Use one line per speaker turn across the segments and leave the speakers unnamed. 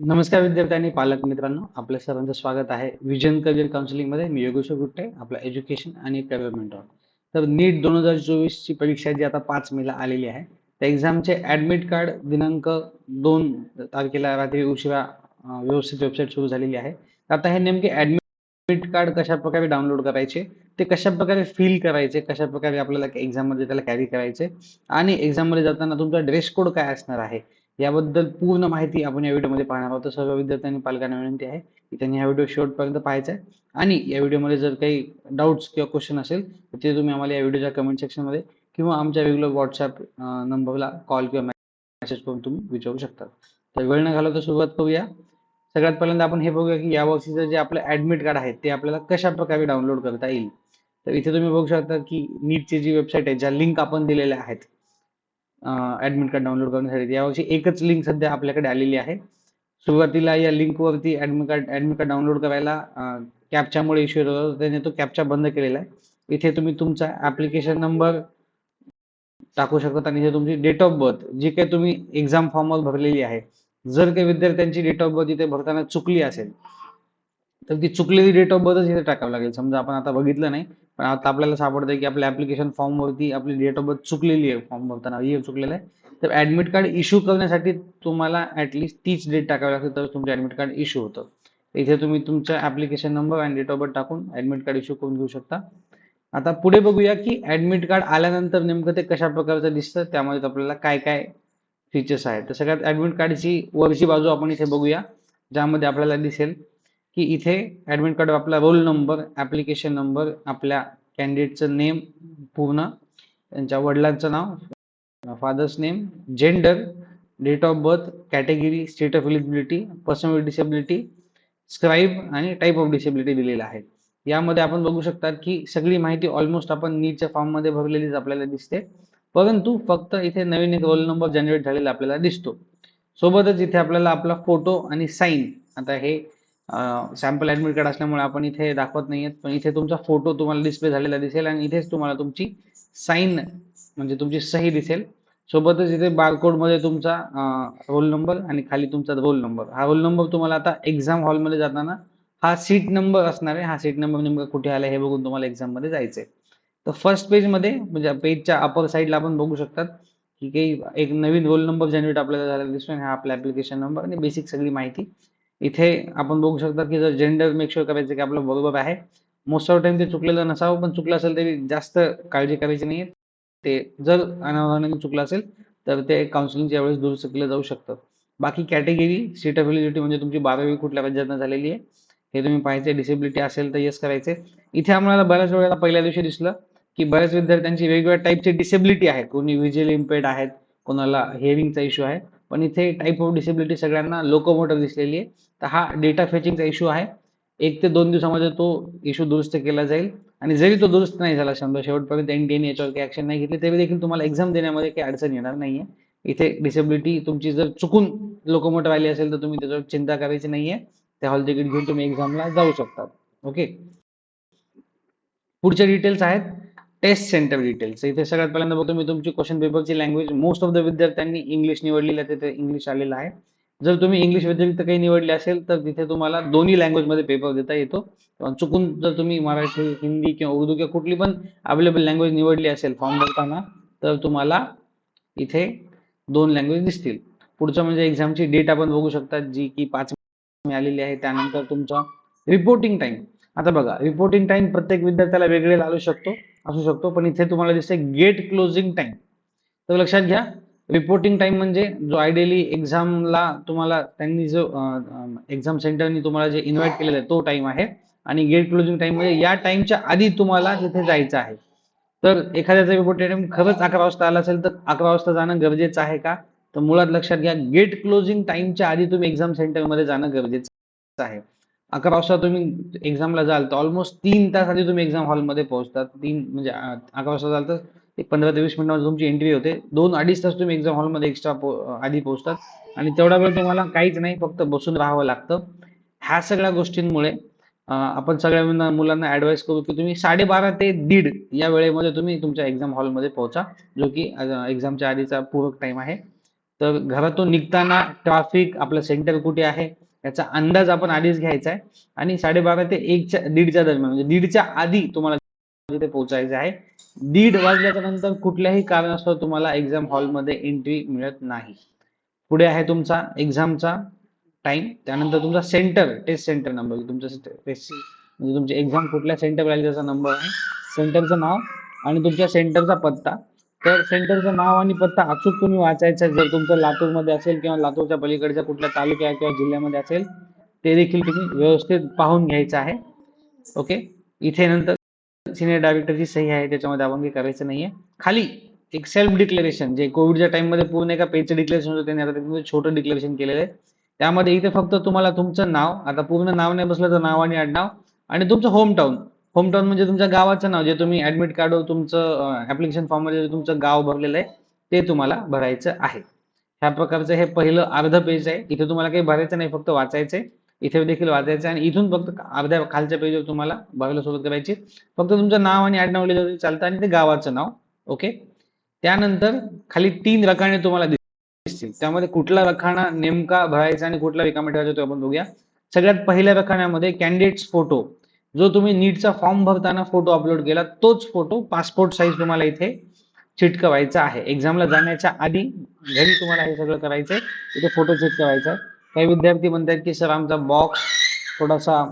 नमस्कार विद्यार्थी आणि पालक मित्रांनो आपल्या सर्वांचं स्वागत आहे विजन करिअर काउन्सिलिंगमध्ये. मी योगेश गुट्टे आपला एज्युकेशन आणि करिअर मेंटॉर तर नीट दोन हजार चोवीस ची परीक्षा जी आता पाच मेला आलेली आहे त्या एक्झामचे ऍडमिट कार्ड दिनांक दोन तारखेला रात्री उशिरा व्यवस्थित वेबसाईट सुरू झालेली आहे. आता हे नेमके ऍडमिट कार्ड कशा प्रकारे डाउनलोड करायचे ते कशा प्रकारे फिल करायचे कशा प्रकारे आपल्याला एक्झाममध्ये त्याला कॅरी करायचे आणि एक्झाममध्ये जाताना तुमचा ड्रेस कोड काय असणार आहे याबद्दल पूर्ण माहिती आपण या व्हिडिओमध्ये पाहणार आहोत. सर्व विद्यार्थ्यांनी पालकांना विनंती आहे की त्यांनी हा व्हिडिओ शेवटपर्यंत पाहायचा आहे. आणि या व्हिडिओमध्ये जर काही डाऊट्स किंवा क्वेश्चन असेल तर ते तुम्ही आम्हाला या व्हिडिओच्या कमेंट सेक्शनमध्ये किंवा आमच्या वेगवेगळ्या व्हॉट्सअप नंबरला कॉल किंवा मेसेज करून तुम्ही विचारू शकता. तर वेळ न घालवता सुरुवात करूया. सगळ्यात पहिल्यांदा आपण हे बघूया की या वर्षीचं जे आपलं ऍडमिट कार्ड आहे ते आपल्याला कशा प्रकारे डाउनलोड करता येईल? तर इथे तुम्ही बघू शकता की नीटची जी वेबसाईट आहे ज्या लिंक आपण दिलेल्या आहेत ऍडमिट कार्ड डाउनलोड करण्यासाठी. यावर्षी एकच लिंक सध्या आपल्याकडे आलेली आहे. सुरुवातीला या लिंकवरती admit card admit card download करायला कॅपच्यामुळे इश्यू येत होता. त्याने तो कॅपचा बंद केलेला आहे. इथे तुम्ही तुमचा ऍप्लिकेशन नंबर टाकू शकता आणि इथे तुमची डेट ऑफ बर्थ जी काही तुम्ही एक्झाम फॉर्मवर भरलेली आहे. जर काही विद्यार्थ्यांची डेट ऑफ बर्थ इथे भरताना चुकली असेल तर ती चुकलेली डेट ऑफ बर्थच इथे टाकावं लागेल. समजा आपण आता बघितलं नाही पण आता आपल्याला सापडतंय की आपल्या ऍप्लिकेशन फॉर्म वरती आपली डेट ऑफ बर्थ चुकलेली आहे फॉर्म भरताना हे चुकलेलं आहे. तर ऍडमिट कार्ड इश्यू करण्यासाठी तुम्हाला ऍटलिस्ट तीच डेट टाकावी लागते तर तुमचं ऍडमिट कार्ड इश्यू होतं. इथे तुम्ही तुमचा ऍप्लिकेशन नंबर आणि डेट ऑफ बर्थ टाकून ऍडमिट कार्ड इश्यू करून घेऊ शकता. आता पुढे बघूया की ऍडमिट कार्ड आल्यानंतर नेमकं ते कशा प्रकारचं दिसतं त्यामध्ये आपल्याला काय काय फीचर्स आहेत. तर सगळ्यात ऍडमिट कार्डची वरची बाजू आपण इथे बघूया ज्यामध्ये आपल्याला दिसेल की इथे ॲडमिट कार्ड आपला रोल नंबर ॲप्लिकेशन नंबर आपल्या कॅन्डिडेटचं नेम पूर्ण त्यांच्या वडिलांचं नाव father's name gender date of birth category state of eligibility personal disability scribe आणि टाईप ऑफ डिसेबिलिटी दिलेला आहे. यामध्ये आपण बघू शकता की सगळी माहिती ऑलमोस्ट आपण नीटच्या फॉर्ममध्ये भरलेलीच आपल्याला दिसते. परंतु फक्त इथे नवीन एक रोल नंबर जनरेट झालेला आपल्याला दिसतो. सोबतच इथे आपल्याला आपला फोटो आणि साईन आता हे सॅम्पल ऍडमिट कार्ड असल्यामुळे आपण इथे दाखवत नाहीयेत पण इथे तुमचा फोटो तुम्हाला डिस्प्ले झालेला दिसेल आणि इथेच तुम्हाला तुमची साईन म्हणजे तुमची सही दिसेल. सोबतच इथे बारकोडमध्ये तुमचा रोल नंबर आणि खाली तुमचा रोल नंबर हा रोल नंबर तुम्हाला आता एक्झाम हॉलमध्ये जाताना हा सीट नंबर असणार आहे. हा सीट नंबर नेमका कुठे आला हे बघून तुम्हाला एक्झाममध्ये जायचंय. तर फर्स्ट पेजमध्ये म्हणजे पेजच्या अपर साईडला आपण बघू शकतात की काही एक नवीन रोल नंबर जनरेट आपल्याला झालेला दिसतो हा आपला ऍप्लिकेशन नंबर आणि बेसिक सगळी माहिती इथे आपण बघू शकता की जर जेंडर मेक शुअर करायचं की आपलं बरोबर आहे. मोस्ट ऑफ टाइम ते चुकलेलं नसावं पण चुकलं असेल तरी जास्त काळजी करायची नाही ते जर अनावधानाने चुकलं असेल तर ते काउन्सिलिंगच्या वेळेस दुरुस्त केलं जाऊ शकतं. बाकी कॅटेगरी सीट अफिलिबिलिटी म्हणजे तुमची बारावी कुठल्या राज्यातनं झालेली आहे हे तुम्ही पाहायचे. डिसेबिलिटी असेल तर येस करायचे. इथे आम्हाला बऱ्याच वेळेला पहिल्या दिवशी दिसलं की बऱ्याच विद्यार्थ्यांची वेगवेगळ्या टाईपची डिसेबिलिटी आहे कोणी विज्युअल इम्पेड आहेत कोणाला हिअरिंगचा इश्यू आहे. पण इथे टाईप ऑफ डिसेबिलिटी सगळ्यांना लोकोमोटर दिसलेली आहे. तर हा डेटा फेचिंगचा इश्यू आहे. एक ते दोन दिवसामध्ये तो इश्यू दुरुस्त केला जाईल. आणि जरी तो दुरुस्त नाही झाला समजा शेवटपर्यंत एनटीएने याच्यावर काही ऍक्शन नाही घेतली तरी देखील तुम्हाला एक्झाम देण्यामध्ये काही अडचण येणार नाहीये. इथे डिसेबिलिटी तुमची जर चुकून लोकोमोटर आली असेल तर तुम्ही त्याच्यावर चिंता करायची नाहीये. त्या हॉल तिकीट घेऊन तुम्ही एक्झामला जाऊ शकता ओके पुढचे डिटेल्स आहेत. टेस्ट सेंटर डिटेल्स इथे सगळ्यात पहिल्यांदा बघतो मी तुमची क्वेश्चन पेपरची लँग्वेज मोस्ट ऑफ द विद्यार्थ्यांनी इंग्लिश निवडलेली आहे तिथे इंग्लिश आलेलं आहे. जर तुम्ही इंग्लिश व्यतिरिक्त काही निवडले असेल तर तिथे तुम्हाला दोन्ही लँग्वेजमध्ये पेपर देता येतो. चुकून जर तुम्ही मराठी हिंदी किंवा उर्दू किंवा कुठली पण अवेलेबल लँग्वेज निवडली असेल फॉर्म भरताना तर तुम्हाला इथे दोन लँग्वेज दिसतील. पुढचं म्हणजे एक्झामची डेट आपण बघू शकता जी की पाच आलेली आहे. त्यानंतर तुमचा रिपोर्टिंग टाइम आता बघा रिपोर्टिंग टाइम प्रत्येक विद्यार्थ्याला वेगळे लागू शकतो असू शकतो पण इथे तुम्हाला दिसते गेट क्लोजिंग टाइम तर लक्षात घ्या रिपोर्टिंग टाइम म्हणजे जो आयडियली एक्झामला तुम्हाला त्यांनी जो एक्झाम सेंटरनी तुम्हाला जे इन्व्हाइट केलेलं आहे तो टाइम आहे. आणि गेट क्लोजिंग टाइम म्हणजे या टाइमच्या आधी तुम्हाला तिथे जायचं आहे. तर एखाद्याचा रिपोर्टिंग टाइम खरंच अकरा वाजता आला असेल तर अकरा वाजता जाणं गरजेचं आहे का? तर मुळात लक्षात घ्या गेट क्लोजिंग टाइमच्या आधी तुम्ही एक्झाम सेंटरमध्ये जाणं गरजेचं आहे. अकरा वाजता तुम्ही एक्झामला जाल तर ऑलमोस्ट तीन तास आधी तुम्ही एक्झाम हॉलमध्ये पोहोचतात. तीन म्हणजे अकरा वाजता जाल तर एक पंधरा ते वीस मिनिटामध्ये तुमची एंट्री होते. दोन अडीच तास तुम्ही एक्झाम हॉलमध्ये एक्स्ट्रा आधी पोहोचतात. आणि तेवढा वेळ तुम्हाला काहीच नाही फक्त बसून राहावं लागतं. ह्या सगळ्या गोष्टींमुळे आपण सगळ्या मुलांना ऍडवाइस करू की तुम्ही साडेबारा ते दीड या वेळेमध्ये तुम्ही तुमच्या एक्झाम हॉलमध्ये पोहोचा जो की एक्झामच्या आधीचा पूरक टाइम आहे. तर घरातून निघताना ट्रॅफिक आपलं सेंटर कुठे आहे याचा अंदाज आपण आधीच घ्यायचा आहे. आणि साडेबारा ते एकच्या दीडच्या दरम्यान म्हणजे दीडच्या आधी तुम्हाला जिथे पोहोचायचं आहे. दीड वाजल्याच्या नंतर कुठल्याही कारणास्तव तुम्हाला एक्झाम हॉलमध्ये एंट्री मिळत नाही. पुढे आहे तुमचा एक्झामचा टाइम त्यानंतर तुमचा सेंटर टेस्ट सेंटर नंबर तुमचा टेस्ट म्हणजे तुमची एक्झाम कुठल्या सेंटर राहील त्याचा नंबर आहे. सेंटरचं नाव आणि तुमच्या सेंटरचा पत्ता. तर सेंटरचं नाव आणि पत्ता अचूक तुम्ही वाचायचा. जर तुमचं लातूरमध्ये असेल किंवा लातूरच्या पलीकडच्या कुठल्या तालुक्या किंवा जिल्ह्यामध्ये असेल ते देखील तुम्ही व्यवस्थित पाहून घ्यायचं आहे. ओके इथे नंतर सिनियर डायरेक्टरची सही आहे त्याच्यामध्ये आपण काही करायचं नाहीये. खाली एक सेल्फ डिक्लेरेशन जे कोविडच्या टाइममध्ये पूर्ण एका पेजचं डिक्लेरेशन होतं त्यांनी आता त्याच्यामध्ये छोटं डिक्लेरेशन केलेलं आहे. त्यामध्ये इथे फक्त तुम्हाला तुमचं नाव आता पूर्ण नाव नाही बसलं तर नाव आणि आडनाव आणि तुमचं होम टाउन होम टाऊन म्हणजे तुमच्या गावाचं नाव जे तुम्ही ऍडमिट कार्डवर तुमचं ऍप्लिकेशन फॉर्ममध्ये तुमचं गाव भरलेलं आहे ते तुम्हाला भरायचं आहे. ह्या प्रकारचं हे पहिलं अर्ध पेज आहे. इथे तुम्हाला काही भरायचं नाही फक्त वाचायचं आहे इथे देखील वाचायचं आहे आणि इथून फक्त अर्ध्या खालच्या पेजवर तुम्हाला बघायला सुरुवात करायची. फक्त तुमचं नाव आणि आडनाव लिहिलं तरी चालतं आणि ते गावाचं नाव. ओके त्यानंतर खाली तीन रकाने तुम्हाला दिसतील. त्यामध्ये कुठला रखाणा नेमका भरायचा आणि कुठला रिकामा ठेवायचा तो आपण बघूया. सगळ्यात पहिल्या रखाण्यामध्ये कॅन्डिडेट्स फोटो जो तुम्ही नीटचा फॉर्म भरताना फोटो अपलोड केला तोच फोटो पासपोर्ट साईज तुम्हाला इथे चिटकवायचा आहे. एक्झामला जाण्याच्या आधी घरी तुम्हाला हे सगळं करायचंय. इथे फोटो चिटकवायचा आहे. काही विद्यार्थी म्हणतात की सर आमचा बॉक्स थोडासा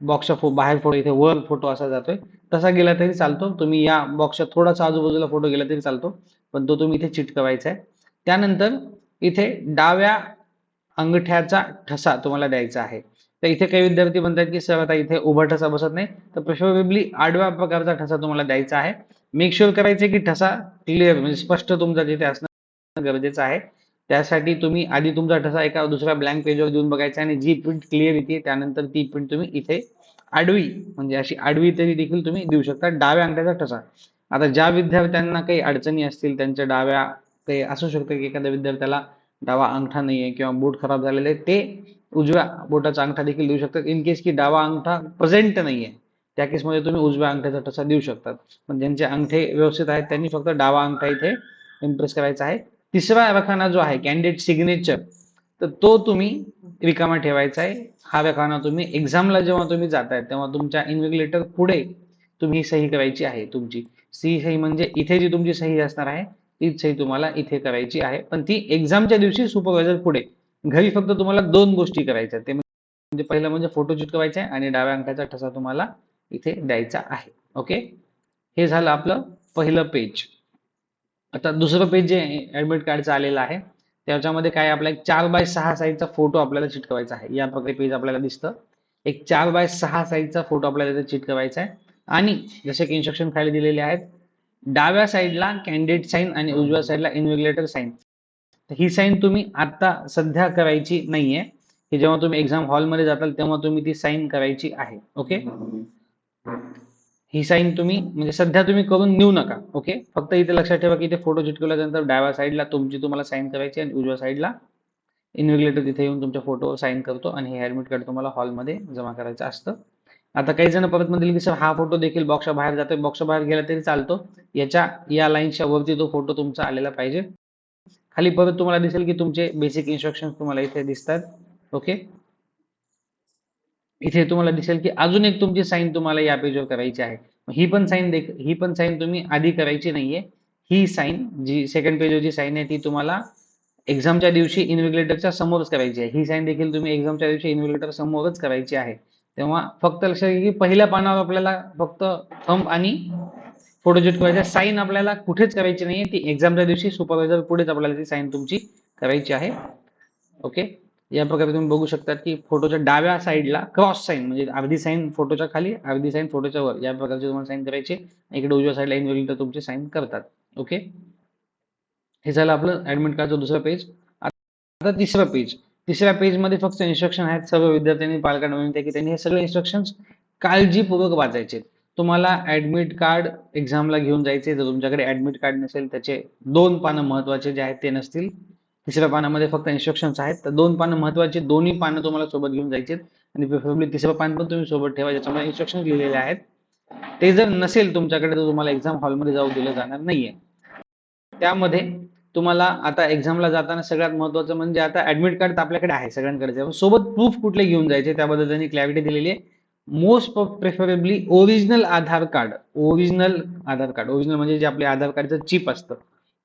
बॉक्सच्या फो बाहेर फोटो इथे वर फोटो असा जातोय. तसा गेला तरी चालतो. तुम्ही या बॉक्सच्या थोडासा आजूबाजूला फोटो गेला तरी चालतो. पण तो तुम्ही इथे चिटकवायचा आहे. त्यानंतर इथे डाव्या अंगठ्याचा ठसा तुम्हाला द्यायचा आहे. तर इथे काही विद्यार्थी म्हणतात की सर आता इथे उभा ठसा बसत नाही. तर प्रिफरेबली आडव्या प्रकारचा ठसा तुम्हाला द्यायचा आहे. मेक शुअर करायचे की ठसा क्लिअर म्हणजे स्पष्ट तुमचा तिथे असणं गरजेचं आहे. त्यासाठी तुम्ही आधी तुमचा ठसा एका दुसऱ्या ब्लँक पेजवर देऊन बघायचा आणि जी प्रिंट क्लिअर येते त्यानंतर ती प्रिंट तुम्ही इथे आडवी म्हणजे अशी आडवी तरी देखील तुम्ही देऊ शकता डाव्या अंगठ्याचा ठसा. आता ज्या विद्यार्थ्यांना काही अडचणी असतील त्यांच्या डाव्या ते असू शकतं की एखाद्या विद्यार्थ्याला डावा अंगठा नाहीये किंवा बोट खराब झालेले आहे ते उजव्या बोटाचा अंगठा देखील देऊ शकतात. इन केस की डावा अंगठा प्रेझेंट नाहीये त्या केसमध्ये तुम्ही उजव्या अंगठ्याचा ठसा देऊ शकतात. पण ज्यांचे अंगठे व्यवस्थित आहेत त्यांनी फक्त डावा अंगठा इथे इम्प्रेस करायचा आहे. तिसरा रखाना जो आहे कॅन्डिडेट सिग्नेचर तर तो तुम्ही रिकामा ठेवायचा आहे. हा व्याखाना तुम्ही एक्झामला जेव्हा तुम्ही जाताय तेव्हा तुमच्या इन्व्हिग्युलेटर पुढे तुम्ही सही करायची आहे तुमची. सी सही म्हणजे इथे जी तुमची सही असणार आहे तीच सही तुम्हाला इथे करायची आहे. पण ती एक्झामच्या दिवशी सुपरवायझर पुढे. घरी फक्त तुम्हाला दोन गोष्टी करायच्या ते म्हणजे पहिलं म्हणजे फोटो चिटकवायचा आहे आणि डाव्या अंकाचा ठसा तुम्हाला इथे द्यायचा आहे. ओके हे झालं आपलं पहिलं पेज आता दुसरं पेज जे ऍडमिट कार्डचं आलेलं आहे त्याच्यामध्ये काय आपला एक चार बाय सहा साईजचा फोटो आपल्याला चिटकवायचा आहे. या प्रकारे पेज आपल्याला दिसतं. एक चार बाय सहा साईजचा फोटो आपल्याला इथे चिटकवायचा आहे. आणि जसे की इन्स्ट्रक्शन खाली दिलेले आहेत डाव्या साईडला कॅन्डिडेट साईन आणि उजव्या साईडला इन्व्हिजिलेटर साईन ही साईन तुम्ही आता सध्या करायची नाहीये. की जेव्हा तुम्ही एक्झाम हॉलमध्ये जाताल तेव्हा तुम्ही ती साईन करायची आहे. ओके ही साईन तुम्ही म्हणजे सध्या तुम्ही करून नेऊ नका ओके? फक्त इथे लक्षात ठेवा की इथे फोटो चिटकवल्यानंतर डाव्या साईडला तुमची तुम्हाला साईन करायची आणि उजव्या साईडला इन्व्हिजिलेटर तिथे येऊन तुमच्या फोटो साईन करतो आणि हे ऍडमिट कार्ड तुम्हाला हॉलमध्ये जमा करायचं असतं. आता काही जण परत म्हणतील की सर हा फोटो देखील बॉक्सच्या बाहेर जातो बॉक्सच्या बाहेर गेला तरी चालतो. याच्या या लाईनच्या वरती तो फोटो तुमचा आलेला पाहिजे. खाली परत तुम्हाला दिसेल की तुमचे बेसिक इन्स्ट्रक्शन तुम्हाला इथे दिसतात ओके? इथे तुम्हाला दिसेल की अजून एक तुमची साईन तुम्हाला या पेजवर करायची आहे. ही पण साईन देख ही पण साईन तुम्ही आधी करायची नाहीये. ही साईन जी सेकंड पेजवर जी साईन आहे ती तुम्हाला एक्झामच्या दिवशी इन्व्हिग्युलेटरच्या समोरच करायची आहे. ही साईन देखील तुम्ही एक्झामच्या दिवशी इन्व्हिग्युलेटर समोरच करायची आहे. तेव्हा फक्त लक्षात घ्या की पहिल्या पानावर आपल्याला फक्त थंब आणि फोटोशूट करायचा साईन आपल्याला कुठेच करायची नाहीये. ती एक्झामच्या दिवशी सुपरवायझर पुढेच आपल्याला ती साईन तुमची करायची आहे. ओके या प्रकारे तुम्ही बघू शकतात की फोटोच्या डाव्या साईडला क्रॉस साईन म्हणजे अर्धी साईन फोटोच्या खाली अर्धी साईन फोटोच्या वर या प्रकारचे तुम्हाला साईन करायचे. इकडे उजव्या साईडला तर तुमचे साईन करतात. ओके हे झालं आपलं ऍडमिट कार्डचं दुसरं पेज आता तिसरं पेज तिसऱ्या पेजमध्ये फक्त इन्स्ट्रक्शन आहेत सर्व विद्यार्थ्यांनी पालकांना विनंती की त्यांनी हे सगळे इन्स्ट्रक्शन काळजीपूर्वक वाचायचे. तुम्हाला ऍडमिट कार्ड एक्झामला घेऊन जायचे. जर तुमच्याकडे ऍडमिट कार्ड नसेल त्याचे दोन पानं महत्त्वाचे जे आहेत ते नसतील. तिसऱ्या पानामध्ये फक्त इन्स्ट्रक्शन्स आहेत. तर दोन पानं महत्त्वाचे दोन्ही पानं तुम्हाला सोबत घेऊन जायचे आणि प्रिफरेबली तिसरं पान पण तुम्ही सोबत ठेवा ज्याच्यामध्ये इन्स्ट्रक्शन लिहिलेले आहेत. ते जर नसेल तुमच्याकडे तर तुम्हाला एक्झाम हॉलमध्ये जाऊ दिलं जाणार नाहीये. त्यामध्ये तुम्हाला आता एक्झामला जाताना सगळ्यात महत्वाचं म्हणजे आता ऍडमिट कार्ड तर आपल्याकडे आहे सगळ्यांकडे सोबत प्रूफ कुठले घेऊन जायचे त्याबद्दल त्यांनी क्लॅरिटी दिलेली आहे. Most preferably original Aadhaar card original Aadhaar card original म्हणजे जे आपले आधार कार्डचं चिप असतं.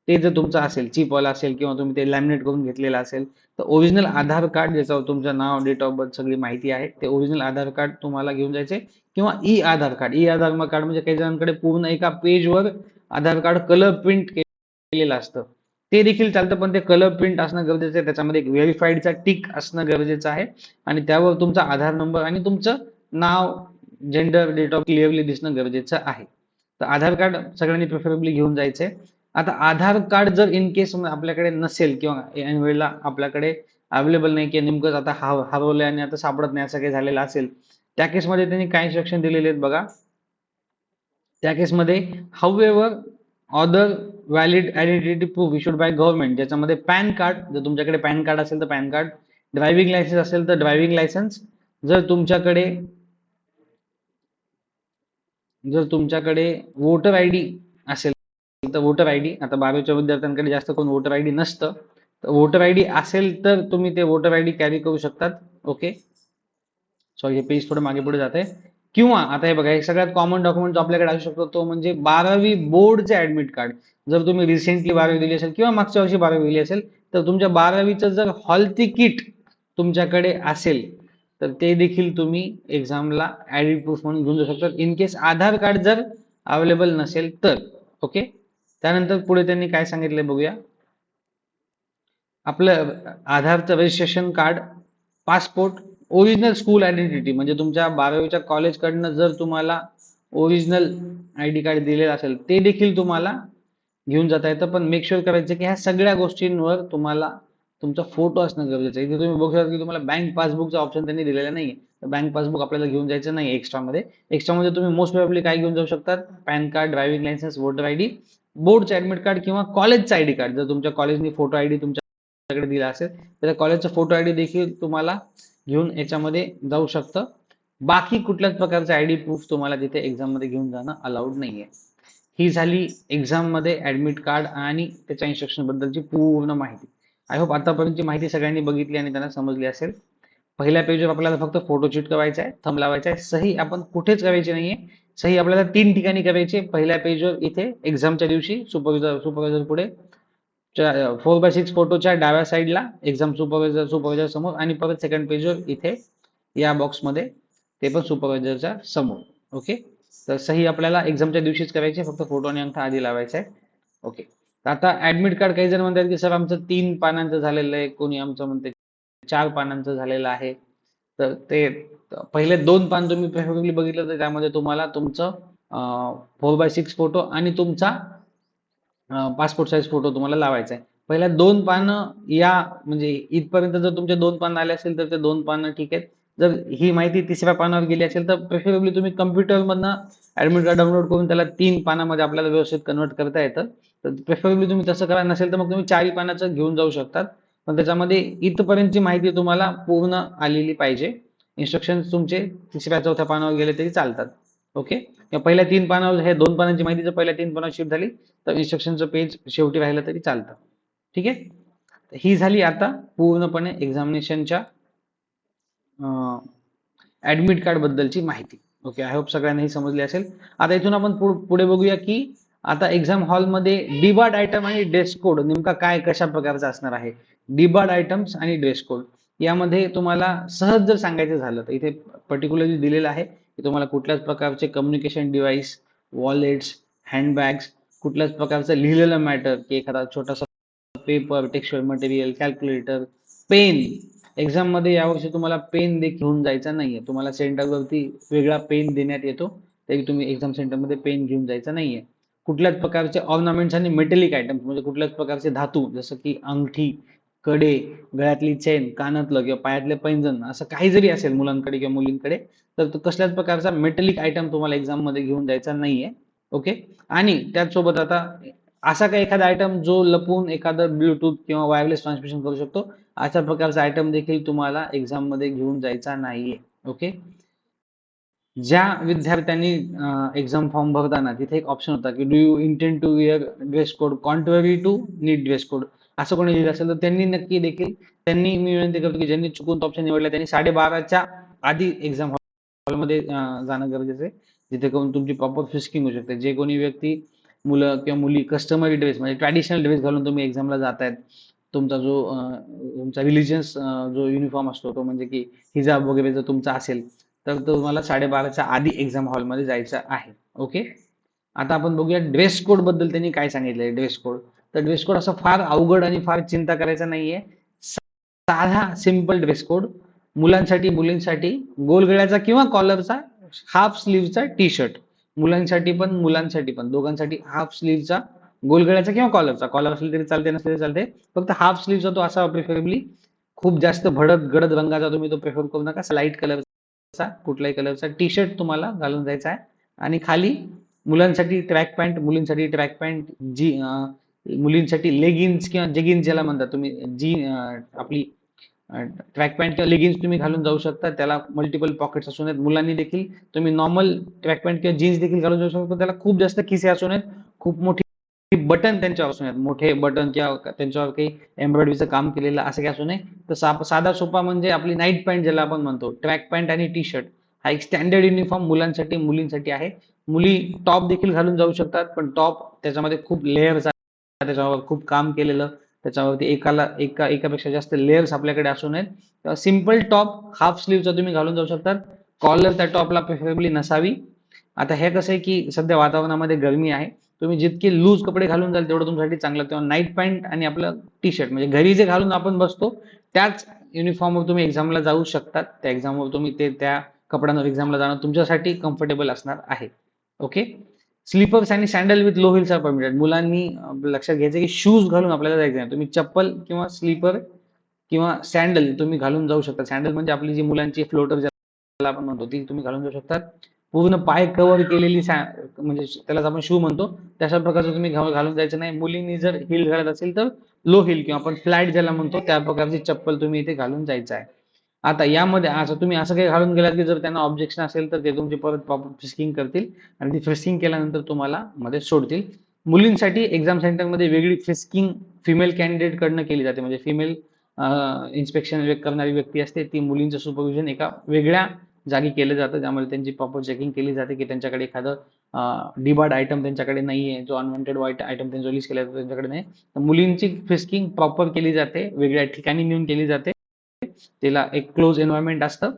ते जर तुमचं असेल चिपवाला असेल किंवा तुम्ही ते लॅमिनेट करून घेतलेलं असेल तर ओरिजिनल आधार कार्ड ज्याच्यावर तुमचं नाव डेट ऑफ बर्थ सगळी माहिती आहे ते ओरिजिनल आधार कार्ड तुम्हाला घेऊन जायचे किंवा e Aadhaar card e Aadhaar card म्हणजे काही जणांकडे पूर्ण एका पेजवर आधार कार्ड कलर प्रिंट केलेलं असतं. ते देखील चालतं पण ते कलर प्रिंट असणं गरजेचं आहे. त्याच्यामध्ये एक व्हेरीफाईडचा टिक असणं गरजेचं आहे. आणि त्यावर तुमचा आधार नंबर आणि तुमचं नाव जेंडर डेट ऑफ क्लिअरली दिसणं गरजेचं आहे. तर आधार कार्ड सगळ्यांनी प्रिफरेबली घेऊन जायचंय आता आधार कार्ड जर इन केस आपल्याकडे नसेल किंवा ऐन वेळेला आपल्याकडे अवेलेबल नाही किंवा नेमकंच आता हरवलंय आणि आता सापडत नाही असं काही झालेलं असेल त्या केसमध्ये त्यांनी काय इन्स्ट्रक्शन दिलेले आहेत बघा. त्या केसमध्ये how other valid identity proof issued by government ज्याच्यामध्ये पॅन कार्ड जर तुमच्याकडे पॅन कार्ड असेल तर पॅन कार्ड ड्रायव्हिंग लायसन्स असेल तर ड्रायव्हिंग लायसन्स जर तुमच्याकडे जर तुमच्याकडे वोटर आय डी असेल तर वोटर आय डी आता बारावीच्या विद्यार्थ्यांकडे जास्त कोण वोटर आय डी नसतं. तर वोटर आय डी असेल तर तुम्ही ते वोटर आय डी कॅरी करू शकतात. ओके सॉरी हे पेज थोडं मागे पुढे जात आहे. किंवा आता हे बघा हे सगळ्यात कॉमन डॉक्युमेंट आपल्याकडे असू शकतो तो म्हणजे बारावी बोर्डचे ऍडमिट कार्ड जर तुम्ही रिसेंटली बारावी दिली असेल किंवा मागच्या वर्षी बारावी दिली असेल तर तुमच्या बारावीचं जर हॉल तिकीट तुमच्याकडे असेल तर ते देखील तुम्ही एक्झामला ऍडिट प्रूफ म्हणून घेऊन जाऊ शकता इन केस आधार कार्ड जर अवेलेबल नसेल तर. ओके त्यानंतर पुढे त्यांनी काय सांगितलंय बघूया. आपलं आधारचं registration card passport original school identity म्हणजे तुमच्या बारावीच्या कॉलेजकडनं जर तुम्हाला ओरिजिनल आय डी कार्ड दिलेलं असेल ते देखील तुम्हाला घेऊन जाता येतं. पण मेक शुअर करायचं की ह्या सगळ्या गोष्टींवर तुम्हाला तुमचा फोटो असणं गरजेचं आहे. इथे तुम्ही बघू शकता की तुम्हाला बँक पासबुकचा ऑप्शन त्यांनी दिलेला नाही तर बँक पासबुक आपल्याला घेऊन जायचं नाही एक्स्ट्रामध्ये एक्स्ट्रामध्ये तुम्ही मोस्ट प्रॉब्ली काय घेऊन जाऊ शकतात? PAN card driving licence voter I D बोर्डचं admit card किंवा कॉलेजचं आयडी कार्ड जर तुमच्या कॉलेजने फोटो आयडी तुमच्याकडे दिला असेल तर कॉलेजचा फोटो आयडी देखील तुम्हाला घेऊन याच्यामध्ये जाऊ शकतं. बाकी कुठल्याच प्रकारचं आयडी प्रूफ तुम्हाला तिथे एक्झाममध्ये घेऊन जाणं अलाउड नाहीये. ही झाली एक्झाममध्ये ऍडमिट कार्ड आणि त्याच्या इन्स्ट्रक्शन बद्दलची पूर्ण माहिती. आय होप आतापर्यंतची माहिती सगळ्यांनी बघितली आणि त्यांना समजली असेल. पहिल्या पेजवर आपल्याला फक्त फोटो चिटकवायचा आहे थंब लावायचा आहे. सही आपण कुठेच करायची नाहीये. सही आपल्याला तीन ठिकाणी करायची. पहिल्या पेजवर इथे एक्झामच्या दिवशी सुपरविजर सुपरविजर पुढे. फोर बाय सिक्स फोटोच्या डाव्या साईडला एक्झाम सुपरवायझर सुपरवायझर समोर आणि परत सेकंड पेजवर इथे या बॉक्समध्ये ते पण सुपरवायझरच्या समोर. ओके तर सही आपल्याला एक्झामच्या दिवशीच करायची. फक्त फोटो आणि अंगठा आधी लावायचा आहे ओके आता ऍडमिट कार्ड काही जण म्हणतात की सर आमचं तीन पानांचं झालेलं आहे. कोणी आमचं म्हणते चार पानांचं झालेलं आहे. तर ते पहिले दोन पान तुम्ही प्रेफरेबली बघितलं तर त्यामध्ये तुम्हाला तुमचं फोर बाय सिक्स फोटो आणि तुमचा पासपोर्ट साईज फोटो तुम्हाला लावायचा आहे. पहिल्या दोन पानं या म्हणजे इथपर्यंत जर तुमचे दोन पानं आले असेल तर ते दोन पानं ठीक आहेत. जर ही माहिती तिसऱ्या पानावर गेली असेल तर प्रेफरेबली तुम्ही कम्प्युटरमधनं ऍडमिट कार्ड डाउनलोड करून त्याला तीन पानामध्ये आपल्याला व्यवस्थित कन्वर्ट करता येतं. तर प्रेफरेबली तुम्ही तसं करा नसेल तर मग तुम्ही चारही पानाचं घेऊन जाऊ शकतात. पण त्याच्यामध्ये इथपर्यंतची माहिती तुम्हाला पूर्ण आलेली पाहिजे. इन्स्ट्रक्शन तुमचे तिसऱ्या चौथ्या पानावर गेले तरी चालतात. ओके पहिल्या तीन पानावर हे दोन पानांची माहिती जर पहिल्या तीन पानावर शिफ्ट झाली तर इन्स्ट्रक्शनचं पेज शेवटी राहिलं तरी चालतं. ठीक आहे? ही झाली आता पूर्णपणे एक्झामिनेशनच्या ऍडमिट कार्ड बद्दलची माहिती. ओके आय होप सगळ्यांना ही समजली असेल. आता इथून आपण पुढे बघूया की आता एक्झाम हॉलमध्ये डिबार्ड आयटम आणि डेस्क कोड नेमका काय कशा प्रकारचा असणार आहे? डिबार्ड आयटम्स आणि ड्रेस कोड यामध्ये तुम्हाला सहज जर सांगायचं झालं तर इथे पर्टिक्युलरली दिलेलं आहे की तुम्हाला कुठल्याच प्रकारचे कम्युनिकेशन डिव्हाइस वॉलेट्स हँडबॅग्स कुठल्याच प्रकारचं लिहिलेलं मॅटर की एखादा छोटासा paper texture material calculator pen एक्झाममध्ये यावर्षी तुम्हाला पेन देखील घेऊन जायचा नाहीये. तुम्हाला सेंटरवरती वेगळा पेन देण्यात येतो तरी तुम्ही एक्झाम सेंटरमध्ये पेन घेऊन जायचा नाहीये. कुठल्याच प्रकारचे ऑर्नामेंट्स आणि मेटेलिक आयटम्स म्हणजे कुठल्याच प्रकारचे धातू जसं की अंगठी कडे गळ्यातली चेन कानातलं किंवा पायातले पैंजण असं काही जरी असेल मुलांकडे किंवा मुलींकडे तर तो कसल्याच प्रकारचा मेटलिक आयटम तुम्हाला एक्झाममध्ये घेऊन जायचा नाहीये ओके आणि त्याचसोबत आता असा काही एखादा आयटम जो लपून एखादं ब्लूटूथ किंवा वायरलेस ट्रान्समिशन करू शकतो अशा प्रकारचा आयटम देखील तुम्हाला एक्झाममध्ये घेऊन जायचा नाहीये ओके ज्या विद्यार्थ्यांनी एक्झाम फॉर्म भरताना तिथे एक ऑप्शन होता की do you intend to wear dress code contrary to NEET dress code असं कोणी लिहिलं असेल तर त्यांनी नक्की देखील त्यांनी मी विनंती करतो की ज्यांनी चुकून तो ऑप्शन निवडला त्यांनी साडेबाराच्या आधी एक्झाम हॉलमध्ये जाणं गरजेचं आहे. जिथे करून तुमची प्रॉपर फिस्किंग होऊ शकते. जे कोणी व्यक्ती मुलं किंवा मुली कस्टमरी ड्रेस म्हणजे ट्रॅडिशनल ड्रेस घालून तुम्ही एक्झामला जातायत तुमचा जो तुमचा रिलिजियस जो युनिफॉर्म असतो तो म्हणजे की हिजाब वगैरे जर तुमचा असेल तर तुम्हाला साडेबाराच्या आधी एक्झाम हॉलमध्ये जायचं आहे. ओके आता आपण बघूया ड्रेस कोडबद्दल त्यांनी काय सांगितलंय ड्रेस कोड तर ड्रेस कोड असं फार अवघड आणि फार चिंता करायचा नाहीये. साधा सिंपल ड्रेस कोड मुलांसाठी मुलींसाठी गोलगळ्याचा किंवा कॉलरचा हाफ स्लीव्हचा टी शर्ट मुलांसाठी पण मुलांसाठी पण. दोघांसाठी हाफ स्लीव्हचा गोलगळ्याचा किंवा कॉलरचा कॉलर असेल तरी चालते नसले तरी चालते. फक्त हाफ स्लीव्हचा तो असा प्रिफरेबली खूप जास्त भडत गडद रंगाचा तुम्ही तो प्रेफर करू नका. लाइट कलरचा कुठल्याही कलरचा टी शर्ट तुम्हाला घालून जायचा आहे. आणि खाली मुलांसाठी ट्रॅक पॅन्ट मुलींसाठी ट्रॅक पॅन्ट जी मुलींसाठी लेगिन्स किंवा जेगिन्स ज्याला म्हणतात तुम्ही जी आपली ट्रॅक पॅन्ट किंवा लेगिन्स तुम्ही घालून जाऊ शकता त्याला मल्टिपल पॉकेट्स असू नयेत. मुलांनी देखील तुम्ही नॉर्मल ट्रॅक पॅन्ट किंवा जीन्स देखील घालून जाऊ शकता त्याला खूप जास्त खिसे असू नयेत. खूप मोठी बटन त्यांच्यावर असू नयेत. मोठे बटन किंवा त्यांच्यावर काही एम्ब्रॉयडरीचं काम केलेलं असं काही असू नये. तर सा- साधा सोपा म्हणजे आपली नाईट पॅन्ट ज्याला आपण म्हणतो ट्रॅक पॅन्ट आणि टी शर्ट हा एक स्टँडर्ड युनिफॉर्म मुलांसाठी मुलींसाठी आहे. मुली टॉप देखील घालून जाऊ शकतात पण टॉप त्याच्यामध्ये खूप लेअर्स त्याच्यावर खूप काम केलेलं. त्याच्यावरती एकाला एका एकापेक्षा जास्त लेअर्स आपल्याकडे असू नयेत. सिंपल टॉप हाफ स्लीवचा तुम्ही घालून जाऊ शकतात. कॉलर त्या टॉपला प्रेफरेबली नसावी. आता हे कसं आहे की सध्या वातावरणामध्ये गरमी आहे. तुम्ही जितके लूज कपडे घालून जाल तेवढं तुमच्यासाठी चांगलं. तेव्हा नाईट पॅन्ट आणि आपलं टी शर्ट म्हणजे घरी जे घालून आपण बसतो त्याच युनिफॉर्मवर तुम्ही एक्झामला जाऊ शकतात. त्या एक्झामवर तुम्ही ते त्या कपड्यांवर एक्झामला जाणं तुमच्यासाठी कम्फर्टेबल असणार आहे. Okay slippers and sandal with low heels are permitted मुलांनी लक्षात घ्यायचं की शूज घालून आपल्याला जायचं नाही. तुम्ही चप्पल किंवा स्लीपर किंवा सँडल तुम्ही घालून जाऊ शकता. सँडल म्हणजे आपली जी मुलांची फ्लोटर ज्याला आपण म्हणतो ती तुम्ही घालून जाऊ शकतात पूर्ण पाय कव्हर केलेली म्हणजे त्यालाच आपण शू म्हणतो. तशा प्रकारचं तुम्ही घालून जायचं नाही. मुलींनी जर हिल घालत असेल तर लो हिल किंवा आपण फ्लॅट ज्याला म्हणतो त्या प्रकारची चप्पल तुम्ही इथे घालून जायचं आहे. आता यामध्ये असं तुम्ही असं काही घालून गेलात की जर त्यांना ऑब्जेक्शन असेल तर ते तुमची परत प्रॉपर फिस्किंग करतील आणि ती फिस्किंग केल्यानंतर तुम्हाला मध्ये सोडतील. मुलींसाठी एक्झाम सेंटरमध्ये वेगळी फिस्किंग फिमेल कॅन्डिडेटकडनं केली जाते. म्हणजे फिमेल इन्स्पेक्शन करणारी व्यक्ती असते ती मुलींचं सुपरविजन एका वेगळ्या जागी केलं जातं ज्यामध्ये त्यांची प्रॉपर चेकिंग केली जाते की त्यांच्याकडे एखादं डिबार्ड आयटम त्यांच्याकडे नाही आहे जो अनवॉन्टेड वाईट आयटम त्यांचा रिलीज केला जातो त्यांच्याकडे नाही. तर मुलींची फिस्किंग प्रॉपर केली जाते वेगळ्या ठिकाणी नेऊन केली जाते. त्याला एक क्लोज एन्व्हायरमेंट असतं.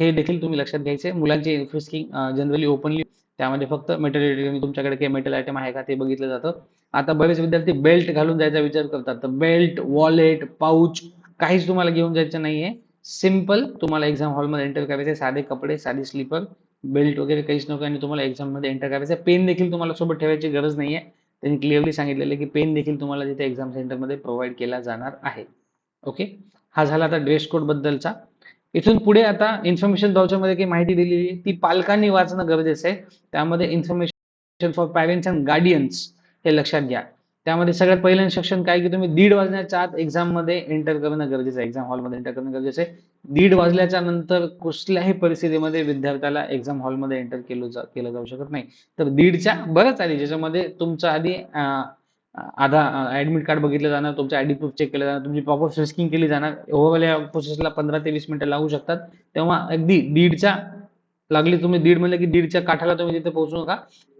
हे देखील तुम्ही लक्षात घ्यायचे मुलांची फ्रिस्किंग जनरली ओपनली त्यामध्ये फक्त मेटल तुमच्याकडे काही मेटल आयटम आहे का ते बघितलं जातं. आता बरेच विद्यार्थी बेल्ट घालून जायचा विचार करतात. तर बेल्ट वॉलेट पाऊच काहीच तुम्हाला घेऊन जायचं नाहीये. सिंपल तुम्हाला एक्झाम हॉलमध्ये एंटर करायचे साधे कपडे साधी स्लीपर बेल्ट वगैरे काहीच नको आणि तुम्हाला एक्झाममध्ये एंटर करायचं पेन देखील तुम्हाला सोबत ठेवायची गरज नाहीये. त्यांनी क्लिअरली सांगितलेलं की पेन देखील तुम्हाला तिथे एक्झाम सेंटरमध्ये प्रोव्हाइड केला जाणार आहे. ओके हा झाला आता ड्रेस कोड बद्दलचा. इथून पुढे आता इन्फॉर्मेशनमध्ये काही माहिती दिलेली ती पालकांनी वाचणं गरजेचं आहे. त्यामध्ये information for parents and guardians हे लक्षात घ्या. त्यामध्ये सगळ्यात पहिलं इन्स्ट्रक्शन काय की तुम्ही दीड वाजण्याच्या आत एक्झाममध्ये एंटर करणं गरजेचं आहे. एक्झाम हॉलमध्ये एंटर करणं गरजेचं आहे. दीड वाजल्याच्या नंतर कुठल्याही परिस्थितीमध्ये विद्यार्थ्याला एक्झाम हॉलमध्ये एंटर केलं जा केलं जाऊ शकत नाही. तर दीडच्या बरंच आधी ज्याच्यामध्ये तुमचा आधी अं, आधा ऍडमिट कार्ड बघितलं जाणार तुमचं आयडी प्रूफ चेक केलं जाणार तुमची प्रॉपर सर्चिंग केली जाणार ओव्हरऑल या प्रोसेसला पंधरा ते वीस मिनिटं लागू शकतात. तेव्हा अगदी दीडच्या लागली तुम्ही दीड म्हणलं की दीडच्या काठाला तुम्ही तिथे पोहोचू नका.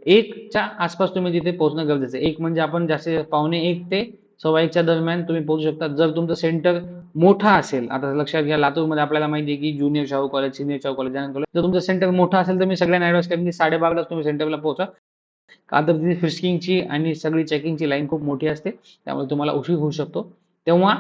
एकच्या आसपास तुम्ही तिथे पोहोचणं गरजेचं आहे. एक म्हणजे आपण जास्तीत पावणे एक ते सव्वा एकच्या दरम्यान तुम्ही पोहोचू शकता जर तुमचं सेंटर मोठा असेल आता लक्षात घ्या लातूरमध्ये आपल्याला माहिती आहे की junior Shahu college senior Shahu college college जर तुमचं सेंटर मोठा असेल तर मी सगळ्यांना ऍडवाइस करेन की साडेबारालाच तुम्ही सेंटरला पोहोचा. का तर तिथे फ्रिस्किंगची आणि सगळी चेकिंगची लाईन खूप मोठी असते. त्यामुळे तुम्हाला उशीर होऊ शकतो. तेव्हा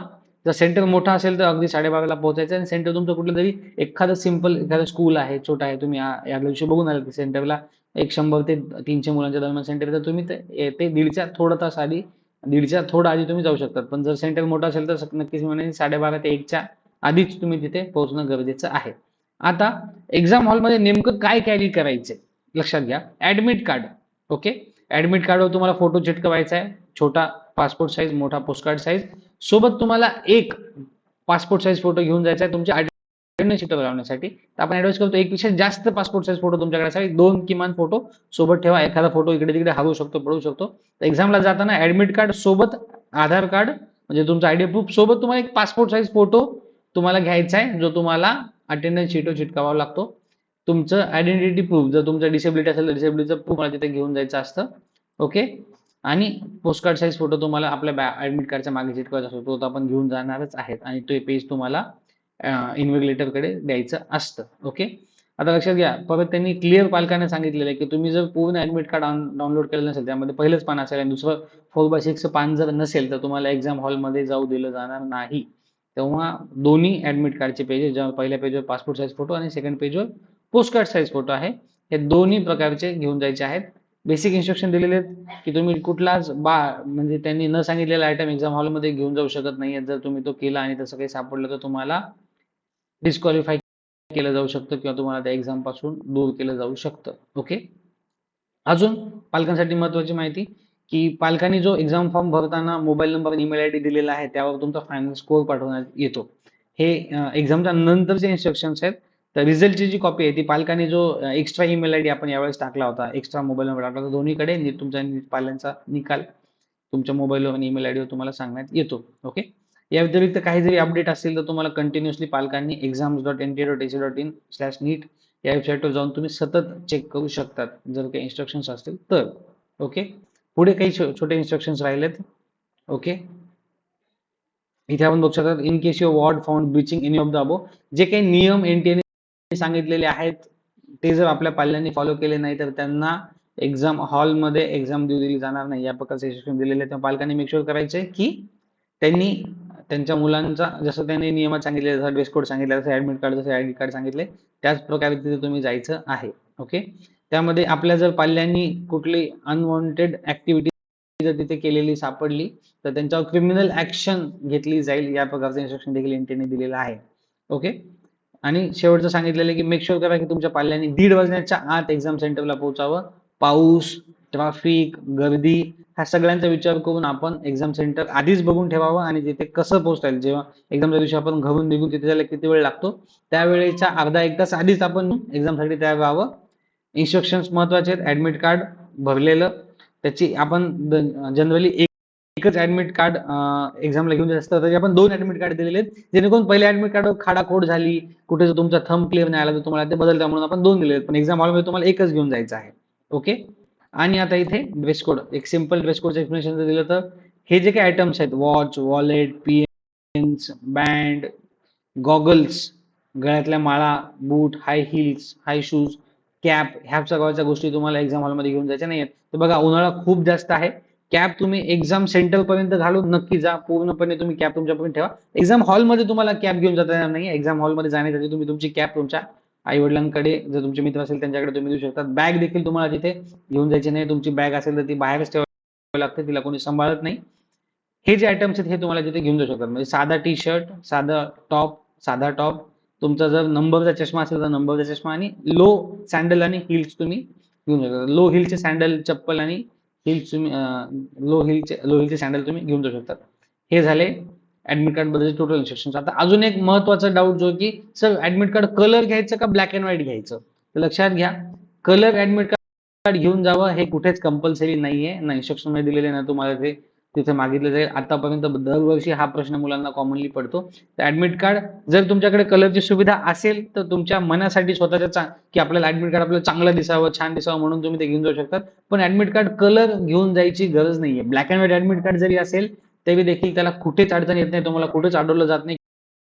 जर सेंटर मोठा असेल तर अगदी साडेबाराला पोहोचायचं आणि सेंटर तुमचं कुठलं तरी एखादं सिंपल एखादं स्कूल आहे छोटा आहे. तुम्ही या दिवशी बघून आले की सेंटरला एक शंभर ते तीनशे मुलांच्या दरम्यान सेंटर तर तुम्ही ते दीडच्या थोडा तास आधी दीडच्या थोडा आधी तुम्ही जाऊ शकतात. पण जर सेंटर मोठा असेल तर नक्कीच म्हणेन साडेबारा ते एकच्या आधीच तुम्ही तिथे पोहोचणं गरजेचं आहे. आता एक्झाम हॉलमध्ये नेमकं काय कॅरी करायचे लक्षात घ्या. ऍडमिट कार्ड ओके ऍडमिट कार्डवर तुम्हाला फोटो चिटकवायचा आहे. छोटा पासपोर्ट साईज मोठा पोस्टकार्ड साईज सोबत तुम्हाला एक पासपोर्ट साईज फोटो घेऊन जायचा आहे तुमच्या अटेंडन्स शीटवर लावण्यासाठी. तर आपण ऍडवाइस करतो एक पेक्षा जास्त पासपोर्ट साईज फोटो तुमच्याकडे असावे. दोन किमान फोटो सोबत ठेवा. एखादा फोटो इकडे तिकडे हरवू शकतो पडू शकतो. तर एक्झामला जाताना ऍडमिट कार्ड सोबत आधार कार्ड म्हणजे तुमचं आयडी प्रूफ सोबत तुम्हाला एक पासपोर्ट साईज फोटो तुम्हाला घ्यायचा आहे जो तुम्हाला अटेंडन्स शीटवर चिटकावा लागतो. तुमचं आयडेंटिटी प्रूफ जर तुमचं डिसेबिलिटी असेल तर डिसेबिलिटीचं प्रूफ मला तिथे घेऊन जायचं असतं. ओके आणि पोस्ट कार्ड साईज फोटो तुम्हाला आपल्या ऍडमिट कार्डच्या मागे चिटकवायचा असतो तो तर आपण घेऊन जाणारच आहेत. आणि तो पेज तुम्हाला इन्व्हिजिलेटरकडे द्यायचं असतं. ओके आता लक्षात घ्या परत त्यांनी क्लिअर पालकांना सांगितलेलं आहे की तुम्ही जर पूर्ण ऍडमिट कार्ड डाउनलोड केलं नसेल त्यामध्ये पहिलंच पान असेल आणि दुसरं फोर बाय सिक्स पान जर नसेल तर तुम्हाला एक्झाम हॉलमध्ये जाऊ दिलं जाणार नाही. तेव्हा दोन्ही ऍडमिट कार्डचे पेजेस जेव्हा पहिल्या पेजवर पासपोर्ट साईज फोटो आणि सेकंड पेजवर पोस्ट कार्ड साईज फोटो आहे. हे दोन्ही प्रकारचे घेऊन जायचे आहेत. बेसिक इन्स्ट्रक्शन दिलेले आहेत की तुम्ही कुठलाच बा म्हणजे त्यांनी न सांगितलेला आयटम एक्झाम हॉलमध्ये घेऊन जाऊ शकत नाही जर तुम्ही तो केला आणि तसं काही सापडलं तर तुम्हाला डिस्क्वालिफाय केलं जाऊ शकतं किंवा तुम्हाला त्या एक्झामपासून दूर केलं जाऊ शकतं. ओके अजून पालकांसाठी महत्वाची माहिती की पालकांनी जो एक्झाम फॉर्म भरताना mobile number email I D दिलेला आहे त्यावर तुमचा फायनल स्कोअर पाठवण्यात येतो. हे एक्झामच्या नंतरचे इन्स्ट्रक्शन्स आहेत. तर रिझल्टची जी कॉपी आहे ती पालकांनी जो एक्स्ट्रा ईमेल आय डी आपण यावेळेस टाकला होता एक्स्ट्रा मोबाईल नंबर टाकला होता दोन्हीकडे नि- तुमचा नि- निकाल तुमच्या मोबाईलवर आणि ईमेल आय डीवर तुम्हाला सांगण्यात येतो ओके या व्यतिरिक्त काही जरी अपडेट असतील तर तुम्हाला कंटिन्युअसली पालकांनी exams dot N T dot AC dot in slash NEET या वेबसाईटवर जाऊन तुम्ही सतत चेक करू शकतात जर काही इन्स्ट्रक्शन्स असतील तर ओके पुढे काही छोटे इन्स्ट्रक्शन्स राहिलेत ओके इथे आपण बघू शकतात in case your ward found breaching any of the above जे काही नियम एन टी सांगितलेले आहेत. ते जर आपल्या पाल्यांनी फॉलो केले नाही तर त्यांना एक्झाम हॉलमध्ये एक्झाम देऊ दिली जाणार नाही. या प्रकारचे शिक्षण दिलेले तेव्हा पालकांनी मेकशुअर करायचे की त्यांनी त्यांच्या मुलांचा जसं त्यांनी नियमात सांगितले जसं ड्रेस कोड सांगितलं जसं ऍडमिट कार्ड जसं आयडी कार्ड सांगितले त्याच प्रकारे तिथे तुम्ही जायचं आहे. ओके त्यामध्ये आपल्या जर पाल्यांनी कुठली अनवॉन्टेड ऍक्टिव्हिटी जर तिथे केलेली सापडली तर त्यांच्यावर क्रिमिनल ऍक्शन घेतली जाईल. या प्रकारचं इन्स्ट्रक्शन देखील एनटीने दिलेलं आहे. ओके आणि शेवटचं सांगितलेलं की मेक शुअर करा की तुमच्या पाल्यांनी दीड वाजण्याच्या आत एक्झाम सेंटरला पोहोचावं. पाऊस ट्रॅफिक गर्दी ह्या सगळ्यांचा विचार करून आपण एक्झाम सेंटर आधीच बघून ठेवावं आणि तिथे कसं पोहोचता येईल जेव्हा एक्झामच्या दिवशी आपण घरून निघून तिथे जायला किती वेळ लागतो त्यावेळेच्या अर्धा एक तास आधीच आपण एक्झामसाठी तयार व्हावं. इन्स्ट्रक्शन्स महत्त्वाचे आहेत ऍडमिट कार्ड भरलेलं. त्याची आपण जनरली एक एकच ऍडमिट कार्ड एक्झामला घेऊन जात असतं आपण दोन ऍडमिट कार्ड दिलेले आहेत. जेणेकरून पहिल्या ऍडमिट कार्ड खाडाखोड झाली कुठे जर तुमचा थंब क्लिअर नाही आला तर तुम्हाला ते बदलता म्हणून आपण दोन दिले आहेत. पण एक्झाम हॉलमध्ये तुम्हाला एकच घेऊन जायचं आहे. ओके आणि आता इथे ड्रेस कोड एक सिंपल ड्रेस कोडचं एक्सप्लेनेशन जर दिलं तर हे जे काही आयटम्स आहेत watch wallet pens band goggles गळ्यातल्या माळा बूट high heels high shoes cap ह्या सगळ्या गोष्टी तुम्हाला एक्झाम हॉलमध्ये घेऊन जायच्या नाही आहेत तर बघा उन्हाळा खूप जास्त आहे. कॅप तुम्ही एक्झाम सेंटर पर्यंत घालून नक्की जा. पूर्णपणे तुम्ही कॅप तुमच्यापर्यंत ठेवा. एक्झाम हॉलमध्ये तुम्हाला कॅप घेऊन जाता येणार नाही एक्झाम हॉलमध्ये जाण्यासाठी तुम्ही तुमची कॅप तुमच्या आई वडिलांकडे जर तुमचे मित्र असेल त्यांच्याकडे तुम्ही देऊ शकता. बॅग देखील तुम्हाला तिथे घेऊन जायची नाही. तुमची बॅग असेल तर ती बाहेरच ठेवावी लागते. तिला कोणी सांभाळत नाही. हे जे आयटम्स आहेत हे तुम्हाला तिथे घेऊन जाऊ शकतात. म्हणजे साधा टी शर्ट साधा टॉप साधा टॉप तुमचा जर नंबरचा चष्मा असेल तर नंबरचा चष्मा आणि लो सँडल आणि हिल्स तुम्ही घेऊन जाऊ शकता. लो हिलचे सँडल चप्पल आणि हिल्स तुम्ही लो हिलचे लो हिलचे सँडल तुम्ही घेऊन जाऊ शकतात हे झाले ऍडमिट कार्ड बद्दलचे टोटल इन्स्ट्रक्शन आता अजून एक महत्त्वाचा डाऊट जो की सर ऍडमिट कार्ड कलर घ्यायचं का ब्लॅक अँड व्हाईट घ्यायचं? तर लक्षात घ्या कलर ऍडमिट कार्ड घेऊन जावं हे कुठेच कंपल्सरी नाहीये. ना इन्स्ट्रक्शनमध्ये दिलेले ना तुम्हाला ते. तिथे मागितलं जाईल. आतापर्यंत दरवर्षी हा प्रश्न मुलांना कॉमनली पडतो. तर ऍडमिट कार्ड जर तुमच्याकडे कलरची सुविधा असेल तर तुमच्या मनासाठी स्वतःच्या चा- की आपल्याला ऍडमिट कार्ड आपल्याला चांगलं दिसावं छान दिसावं म्हणून तुम्ही ते घेऊन जाऊ शकतात. पण ऍडमिट कार्ड कलर घेऊन जायची गरज नाहीये. Black and white admit card जरी असेल तरी देखील त्याला कुठेच अडचण येत नाही. तुम्हाला कुठेच अडवलं जात नाही.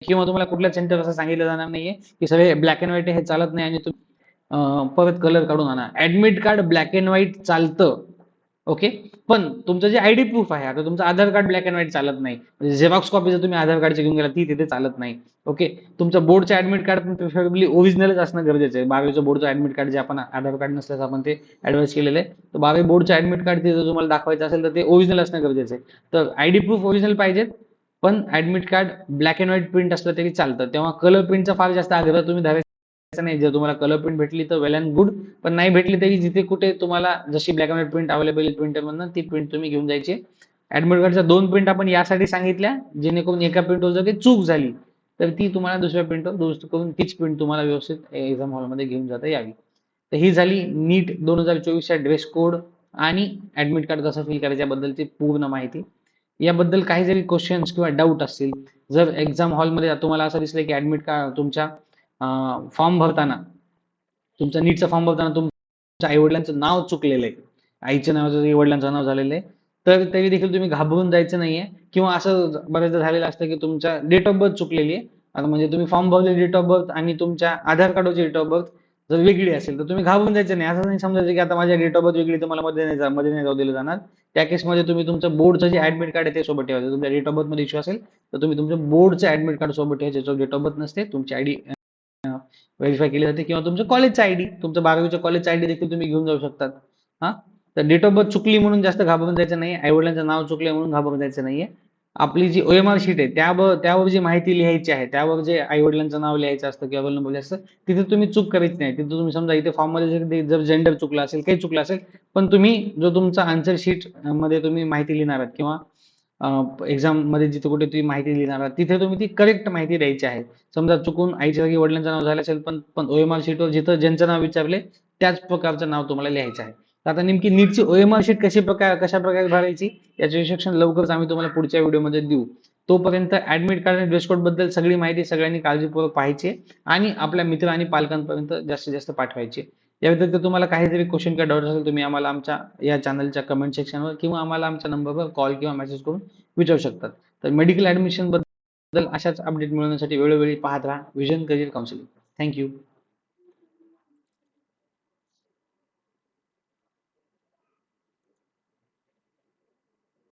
किंवा तुम्हाला कुठल्या सेंटर असं सांगितलं जाणार नाहीये की सगळे ब्लॅक अँड व्हाईट हे चालत नाही आणि तुम्ही परत कलर काढून आणा. Admit card black and white चालतं. ओके पण तुमचं जे आयडी प्रूफ आहे आता तुमचं Aadhaar card black and white चालत नाही. म्हणजे झेरॉक्स कॉपी जर तुम्ही आधार कार्डची घेऊन गेला ती तिथे चालत नाही. ओके तुमचं बोर्डचं ऍडमिट कार्ड पण प्रिफरेबली ओरिजिनलच असणं गरजेचं आहे. बारावीचं बोर्डचं ऍडमिट कार्ड जे आपण आधार कार्ड नसल्यास आपण ते ऍडवाइस केलेलं आहे. तर बारावी बोर्डचं ऍडमिट कार्ड ते जर तुम्हाला दाखवायचं असेल तर ते ओरिजिनल असणं गरजेचं आहे. तर आयडी प्रूफ ओरिजिनल पाहिजेत पण admit card black and white print असलं तरी चालतं. तेव्हा कलर प्रिंटचा फार जास्त आग्रह तुम्ही धरायचा नाही जर तुम्हाला कलर प्रिंट भेटली तर वेल अँड गुड पण नाही भेटली तरी जिथे कुठे तुम्हाला जशी black and white print available printer मधनं ती प्रिंट तुम्ही घेऊन जायची. ऍडमिट कार्डच्या दोन प्रिंट आपण यासाठी सांगितल्या जेणेकरून एका प्रिंटवर जर काही चूक झाली तर ती तुम्हाला दुसऱ्या प्रिंटवर दुरुस्त करून तीच प्रिंट तुम्हाला व्यवस्थित एक्झाम हॉलमध्ये घेऊन जाता यावी. तर ही झाली नीट दोन हजार चोवीसच्या ड्रेस कोड आणि ऍडमिट कार्ड कसं फिल करायच्याबद्दलची पूर्ण माहिती. याबद्दल काही जरी क्वेश्चन्स किंवा डाऊट असतील जर एक्झाम हॉलमध्ये तुम्हाला असं दिसलं की ऍडमिट कार्ड तुमच्या फॉर्म भरताना तुमचा नीटचा फॉर्म भरताना तुमच्या आईवडिलांचं नाव चुकलेलं आहे. आईच्या नावाचं आई वडिलांचं नाव झालेलं आहे तर तरी देखील तुम्ही घाबरून जायचं नाहीये. किंवा असं बऱ्याचदा झालेलं असतं की तुमच्या डेट ऑफ बर्थ चुकलेली आहे. आता म्हणजे तुम्ही फॉर्म भरले डेट ऑफ बर्थ आणि तुमच्या आधार कार्डवरची डेट ऑफ बर्थ जर वेगळी असेल तर तुम्ही घाबरून जायचं नाही. असं नाही समजायचं की आता माझ्या डेट ऑफ बर्थ वेगळी तर मला मध्ये नाही जा मध्ये नाही जाऊ दिलं जाणार. त्या केसमध्ये तुम्ही तुमचं बोर्डचं जे ऍडमिट कार्ड आहे ते सोबत ठेवायचं. तुमच्या डेट ऑफ बर्थमध्ये इश्यू असेल तर तुम्ही तुमच्या बोर्डचं ऍडमिट कार्ड सोबत ठेवायचं. डेट ऑफ बर्थ नसते. तुमची आयडी व्हेरीफाय केली जाते किंवा तुमचं कॉलेजचा आयडी तुमचं बारावीच्या कॉलेजचा आयडी देखील तुम्ही घेऊन जाऊ शकतात. हा? तर डेट ऑफ बर्थ चुकली म्हणून जास्त घाबरून जायचं नाही आईवडिलांचं नाव चुकले म्हणून घाबरून जायचं नाहीये. आपली जी ओ एम आर शीट आहे त्यावर त्यावर जी माहिती लिहायची आहे त्यावर जे आईवडिलांचं नाव लिहायचं असतं किंवा नंबर असतं तिथे तुम्ही चूक करायची नाही. तिथे तुम्ही समजा इथे फॉर्ममध्ये जर- जर जेंडर चुकला असेल काही चुकलं असेल पण तुम्ही जो तुमचा आन्सर शीटमध्ये तुम्ही माहिती लिहिणार आहात किंवा एक्झाममध्ये जिथे कुठे तुम्ही माहिती लिहिणार आहात तिथे तुम्ही ती करेक्ट माहिती द्यायची आहे. समजा चुकून आईच्या जागी वडिलांचं नाव झालं असेल पण पण ओएमआर शीटवर जिथं ज्यांचं नाव विचारले त्याच प्रकारचं नाव तुम्हाला लिहायचं आहे. तर आता नेमकी नीटची ओएमआर शीट कशी प्रकार कशा प्रकारे भरायची याचे इन्स्ट्रक्शन लवकरच आम्ही तुम्हाला पुढच्या व्हिडिओमध्ये देऊ. तोपर्यंत ऍडमिट कार्ड आणि ड्रेस कोडबद्दल सगळी माहिती सगळ्यांनी काळजीपूर्वक पाहायची आणि आपल्या मित्र आणि पालकांपर्यंत जास्तीत जास्त पाठवायची आहे. या व्यतिरिक्त तुम्हाला काही जरी क्वेश्चन किंवा डाऊट असेल तुम्ही आम्हाला आमच्या या चॅनलच्या कमेंट सेक्शनवर किंवा आम्हाला आमच्या नंबरवर कॉल किंवा मेसेज करून विचारू शकतात. तर मेडिकल ऍडमिशनबद्दल अशाच अपडेट मिळवण्यासाठी वेळोवेळी पाहत राहा. Vision career counselling thank you